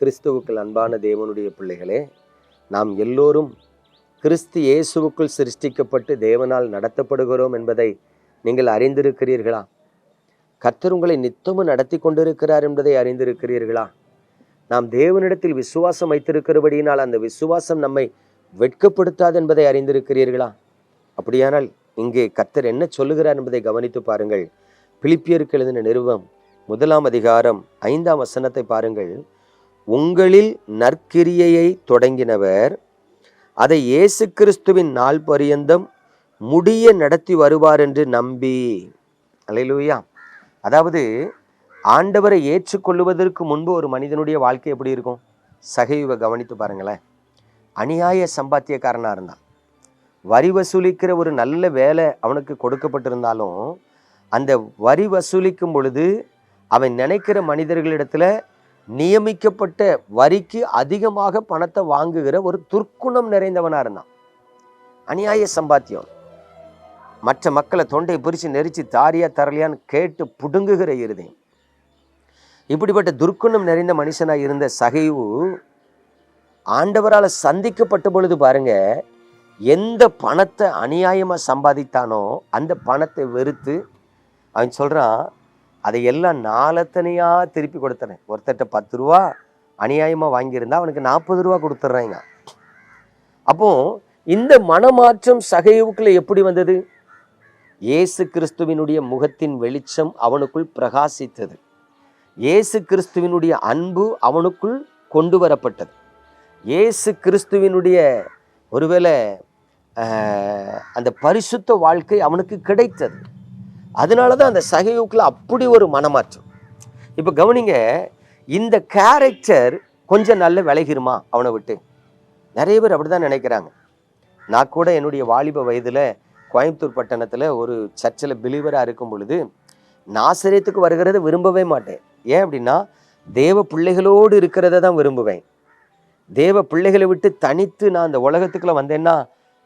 கிறிஸ்துவுக்குள் அன்பான தேவனுடைய பிள்ளைகளே நாம் எல்லோரும் கிறிஸ்து இயேசுவுக்குள் சிருஷ்டிக்கப்பட்டு தேவனால் நடத்தப்படுகிறோம் என்பதை நீங்கள் அறிந்திருக்கிறீர்களா? கர்த்தர் உங்களை நித்தமும் நடத்தி கொண்டிருக்கிறார் என்பதை அறிந்திருக்கிறீர்களா? நாம் தேவனிடத்தில் விசுவாசம் வைத்திருக்கிறபடியினால் அந்த விசுவாசம் நம்மை வெட்கப்படுத்தாது என்பதை அறிந்திருக்கிறீர்களா? அப்படியானால் இங்கே கர்த்தர் என்ன சொல்லுகிறார் என்பதை கவனித்து பாருங்கள். பிலிப்பியருக்கு எழுதின நிறுவம் முதலாம் அதிகாரம் ஐந்தாம் வசனத்தை பாருங்கள். உங்களில் நற்கிரியையை தொடங்கினவர். அதை இயேசு கிறிஸ்துவின் நாள் பரியந்தம் முடிய நடத்தி வருவார் என்று நம்பி. அலையிலூயா அதாவது ஆண்டவரை ஏற்றுக்கொள்வதற்கு முன்பு ஒரு மனிதனுடைய வாழ்க்கை எப்படி இருக்கும்? சகைவை கவனித்து பாருங்களேன். அநியாய சம்பாத்தியக்காரனாக இருந்தான். வரி வசூலிக்கிற ஒரு நல்ல வேலை அவனுக்கு கொடுக்கப்பட்டிருந்தாலும் அந்த வரி வசூலிக்கும் பொழுது அவன் நினைக்கிற மனிதர்களிடத்தில் நியமிக்கப்பட்ட வரிக்கு அதிகமாக பணத்தை வாங்குகிற ஒரு துர்க்குணம் நிறைந்தவனாக இருந்தான். அநியாய சம்பாத்தியம். மற்ற மக்களை தொண்டையை பிரித்து நெரிச்சு தாரியா தரலையான்னு கேட்டு புடுங்குகிற இருதயம் இப்படிப்பட்ட துர்க்குணம் நிறைந்த மனுஷனாக இருந்த சகைவு ஆண்டவரால் சந்திக்கப்பட்ட பொழுது பாருங்க எந்த பணத்தை அநியாயமாக சம்பாதித்தானோ அந்த பணத்தை வெறுத்து அவன் சொல்கிறான் அதையெல்லாம் நாலத்தனையாக திருப்பி கொடுத்துறேன். ஒருத்தர்கிட்ட பத்து ரூபா அநியாயமாக வாங்கியிருந்தா அவனுக்கு நாற்பது ரூபா கொடுத்துட்றாங்க அப்போ இந்த மனமாற்றம் சகைவுக்குள்ள எப்படி வந்தது? இயேசு கிறிஸ்துவினுடைய முகத்தின் வெளிச்சம் அவனுக்குள் பிரகாசித்தது. இயேசு கிறிஸ்துவினுடைய அன்பு அவனுக்குள் கொண்டு வரப்பட்டது. இயேசு கிறிஸ்துவினுடைய ஒருவேளை அந்த பரிசுத்த வாழ்க்கை அவனுக்கு கிடைத்தது. அதனால தான் அந்த சகைவுக்குள்ள அப்படி ஒரு மனமாற்றம். இப்போ கவனிங்க இந்த கேரக்டர் கொஞ்சம் நல்ல விளைகிருமா அவனை விட்டு. நிறைய பேர் அப்படிதான் நினைக்கிறாங்க. நான் கூட என்னுடைய வாலிப வயதில் கோயம்புத்தூர் பட்டணத்தில் ஒரு சர்ச்சில் பிலீவராக இருக்கும் பொழுது நாசரியத்துக்கு வருகிறத விரும்பவே மாட்டேன். ஏன் அப்படின்னா தேவ பிள்ளைகளோடு இருக்கிறத தான் விரும்புவேன். தேவ பிள்ளைகளை விட்டு தனித்து நான் அந்த உலகத்துக்குள்ளே வந்தேன்னா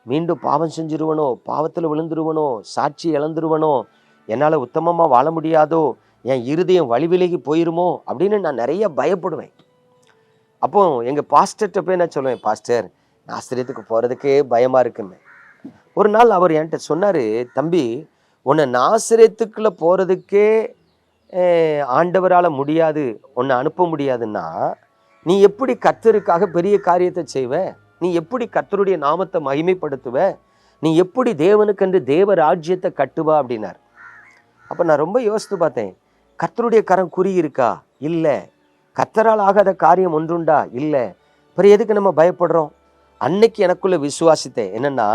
மீண்டும் பாவம் செஞ்சிருவனோ பாவத்தில் விழுந்துருவனோ சாட்சி இழந்துருவனோ என்னால் உத்தமமாக வாழ முடியாதோ என் இருதயம் வழி விலகி போயிருமோ அப்படின்னு நான் நிறைய பயப்படுவேன். அப்போ எங்கள் பாஸ்டர்கிட்ட போய் நான் சொல்லுவேன் பாஸ்டர் ஆசிரியத்துக்கு போகிறதுக்கே பயமாக இருக்குன்னு ஒரு நாள் அவர் என்கிட்ட சொன்னார் தம்பி உன்னை நாசிரியத்துக்குள்ளே போகிறதுக்கே ஆண்டவரால் முடியாது உன்னை அனுப்ப முடியாதுன்னா நீ எப்படி கர்த்தருக்காக பெரிய காரியத்தை செய்வ? நீ எப்படி கர்த்தருடைய நாமத்தை மகிமைப்படுத்துவ? நீ எப்படி தேவனுக்கென்று தேவ ராஜ்யத்தை கட்டுவா? அப்படின்னார். அப்போ நான் ரொம்ப யோசித்து பார்த்தேன் கர்த்தருடைய கரம் குறி இருக்கா இல்லை. கத்தரால் ஆகாத காரியம் ஒன்றுண்டா? இல்லை. அப்புறம் எதுக்கு நம்ம பயப்படுறோம்? அன்னைக்கு எனக்குள்ளே விசுவாசித்தேன். என்னன்னா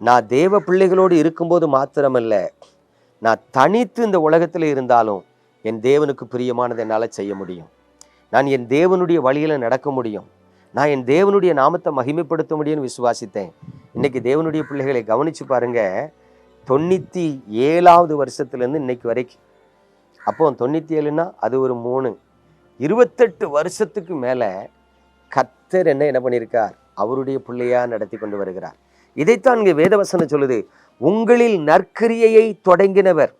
நான் தேவ பிள்ளைகளோடு இருக்கும்போது மாத்திரமல்ல நான் தனித்து இந்த உலகத்தில் இருந்தாலும் என் தேவனுக்கு பிரியமானதை என்னால் செய்ய முடியும். நான் என் தேவனுடைய வழியில் நடக்க முடியும். நான் என் தேவனுடைய நாமத்தை மகிமைப்படுத்த முடியும்னு விசுவாசித்தேன். இன்றைக்கி தேவனுடைய பிள்ளைகளை கவனித்து பாருங்கள் தொண்ணூற்றி ஏழாவது வருஷத்துலேருந்து இன்னைக்கு வரைக்கும். அப்போ தொண்ணூற்றி ஏழுனா அது ஒரு மூணு. இருபத்தெட்டு வருஷத்துக்கு மேலே கத்தர் என்ன என்ன பண்ணியிருக்கார்? அவருடைய பிள்ளையாக நடத்தி கொண்டு வருகிறார். இதைத்தான் இங்கே வேதவசனம் சொல்லுது. உங்களில் நற்கிரியையை தொடங்கினவர்.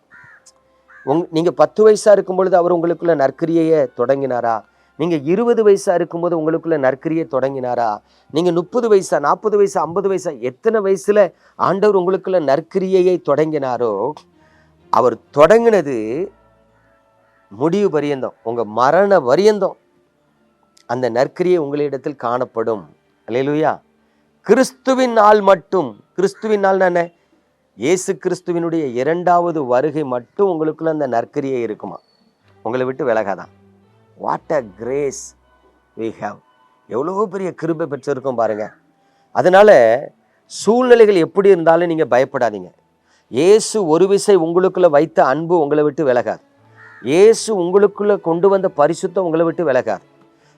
உங் நீங்கள் பத்து வயசாக இருக்கும் பொழுது அவர் உங்களுக்குள்ள நற்கிரியையை தொடங்கினாரா? நீங்கள் இருபது வயசாக இருக்கும்போது உங்களுக்குள்ள நற்கிரியை தொடங்கினாரா? நீங்கள் முப்பது வயசா நாற்பது வயசா ஐம்பது வயசா எத்தனை வயசில் ஆண்டவர் உங்களுக்குள்ள நற்கிரியையை தொடங்கினாரோ அவர் தொடங்கினது முடிவு பரியந்தம் உங்கள் மரண வரியந்தம் அந்த நற்கிரியை உங்களிடத்தில் காணப்படும். அல்லையிலுயா கிறிஸ்துவின் நாள் மட்டும். கிறிஸ்துவின் நாள் என்ன? இயேசு கிறிஸ்துவினுடைய இரண்டாவது வருகை மட்டும் உங்களுக்குள்ள அந்த நற்கிரியை இருக்குமா? உங்களை விட்டு விலகாதான் what a grace we have எவ்வளோ பெரிய கிருபை பெற்றிருக்கோம் பாருங்கள் அதனால் சூழ்நிலைகள் எப்படி இருந்தாலும் நீங்கள் பயப்படாதீங்க. இயேசு ஒரு விசை உங்களுக்குள்ளே வைத்த அன்பு உங்களை விட்டு விலகாது. இயேசு உங்களுக்குள்ளே கொண்டு வந்த பரிசுத்தம் உங்களை விட்டு விலகாது.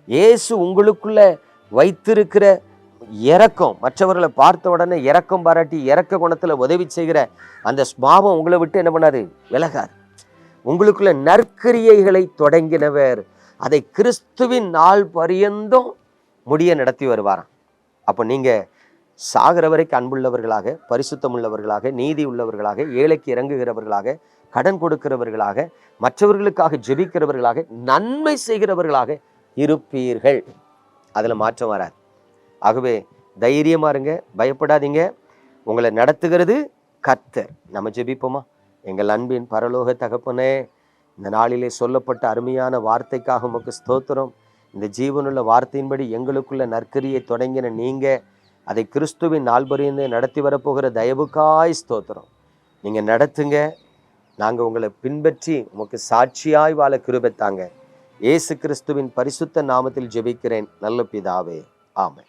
இயேசு உங்களுக்குள்ள வைத்திருக்கிற இறக்கம் மற்றவர்களை பார்த்த உடனே இறக்கம் பாராட்டி இறக்க குணத்தில் உதவி செய்கிற அந்த ஸ்பாவம் உங்களை விட்டு என்ன பண்ணாது? விலகாது. உங்களுக்குள்ள நற்கிரியைகளை தொடங்கினவர் அதை கிறிஸ்துவின் நாள் பரியந்தம் முடிய நடத்தி வருவாராம். அப்போ நீங்கள் சாகிற வரைக்கும் அன்புள்ளவர்களாக பரிசுத்தம் உள்ளவர்களாக நீதி உள்ளவர்களாக ஏழைக்கு இறங்குகிறவர்களாக கடன் கொடுக்கிறவர்களாக மற்றவர்களுக்காக ஜெபிக்கிறவர்களாக நன்மை செய்கிறவர்களாக இருப்பீர்கள். அதில் மாற்றம் வராது. ஆகவே தைரியமாக இருங்க பயப்படாதீங்க. உங்களை நடத்துகிறது கர்த்தர். நம்ம ஜெபிப்போமா? எங்கள் அன்பின் பரலோக தகப்பனே இந்த நாளிலே சொல்லப்பட்ட அருமையான வார்த்தைக்காக உமக்கு ஸ்தோத்திரம். இந்த ஜீவனுள்ள வார்த்தையின்படி எங்களுக்குள்ள நற்கரியை தொடங்கின நீங்கள் அதை கிறிஸ்துவின் நாள்பறிந்து நடத்தி வரப்போகிற தயவுக்காய் ஸ்தோத்திரம். நீங்கள் நடத்துங்க நாங்கள் உங்களை பின்பற்றி உமக்கு சாட்சியாய் வாழ கிருபத்தாங்க இயேசு கிறிஸ்துவின் பரிசுத்த நாமத்தில் ஜெபிக்கிறேன். நல்ல பிதாவே ஆமை